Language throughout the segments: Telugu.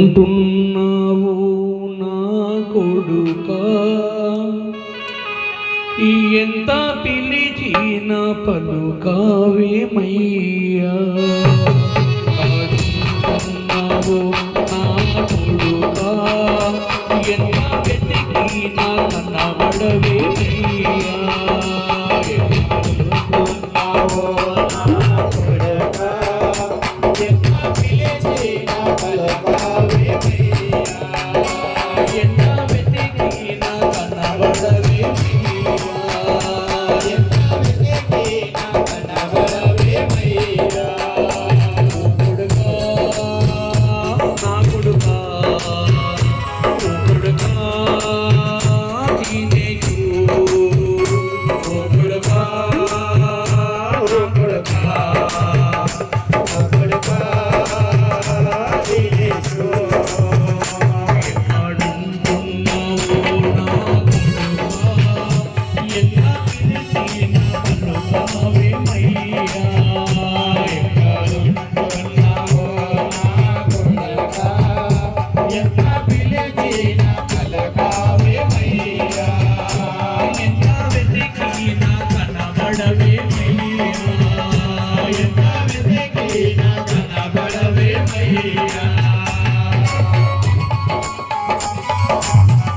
అంటున్నావు నా కొడుక. ఎంత పిలిచిన పలుకావేమయ్యా? అంటున్నావు నా కొడుక. ఎంత కన్నా కనబడవేమయ్యా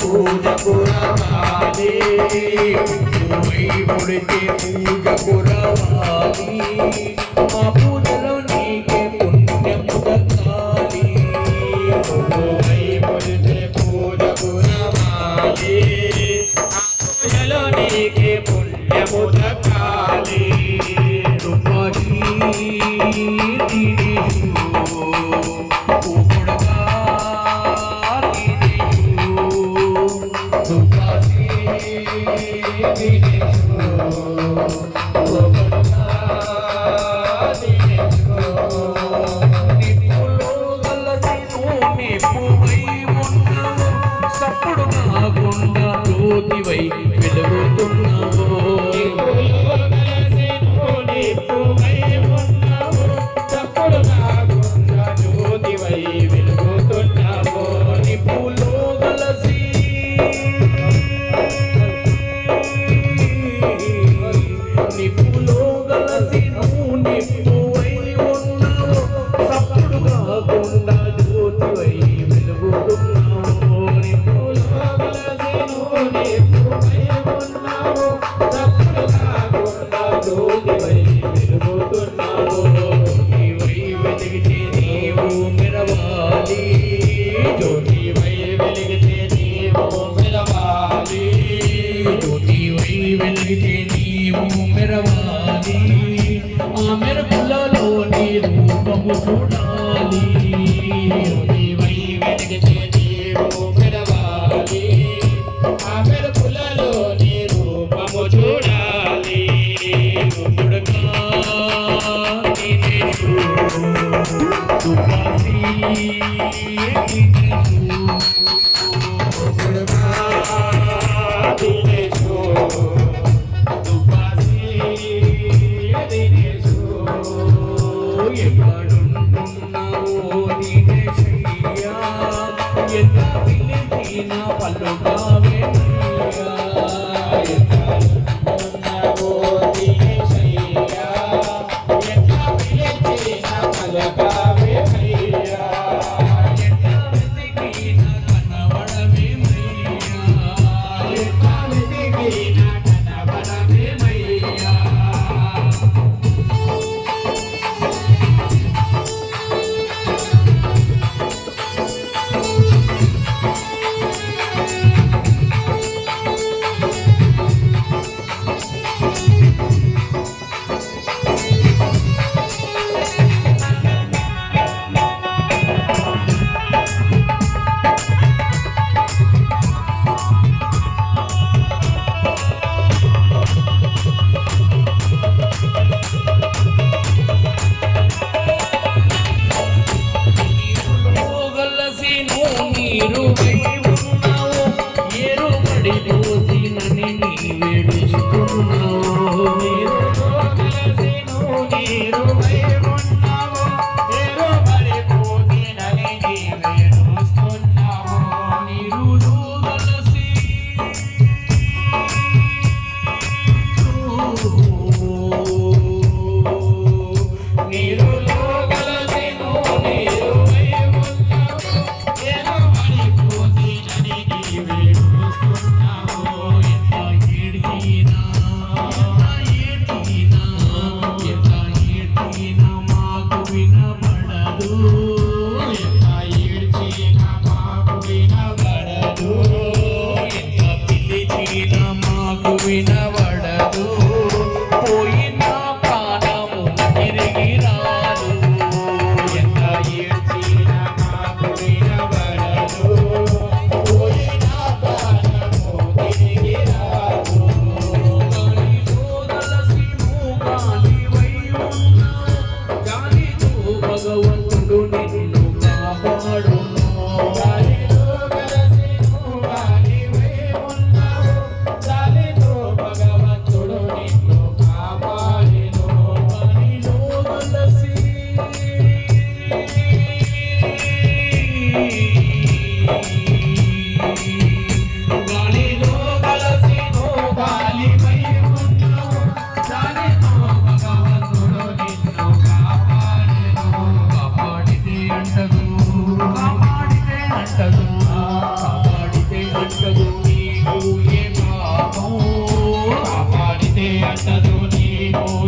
పూజ పురవాలి పూజ పురవాలి మా పూజ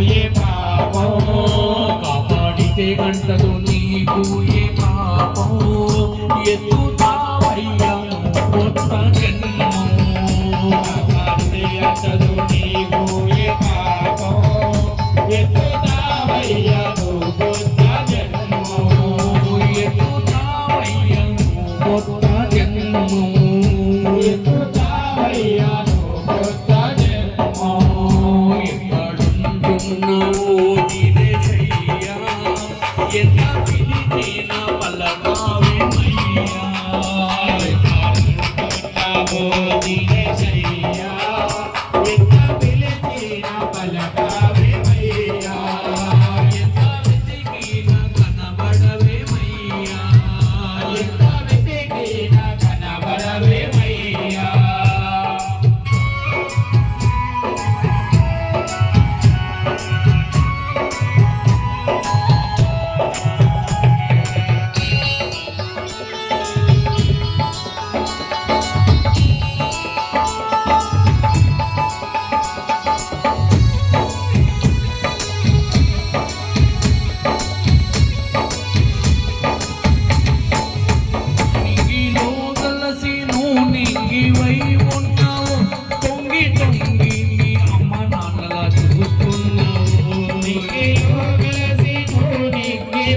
పూయే పాపం కాపాడితే గంటలు నీ పూయే పాపం ఎత్తుతావయ్యా కొత్త జన్మం కాపాడితే గంటలు నీ ఎత్తు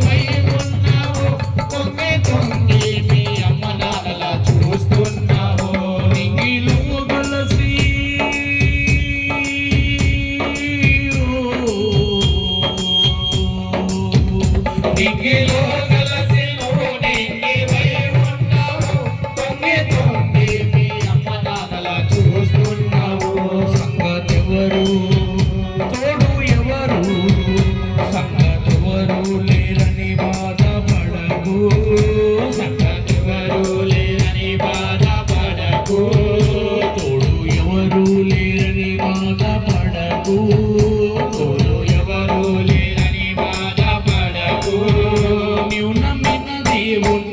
way. ஒன்று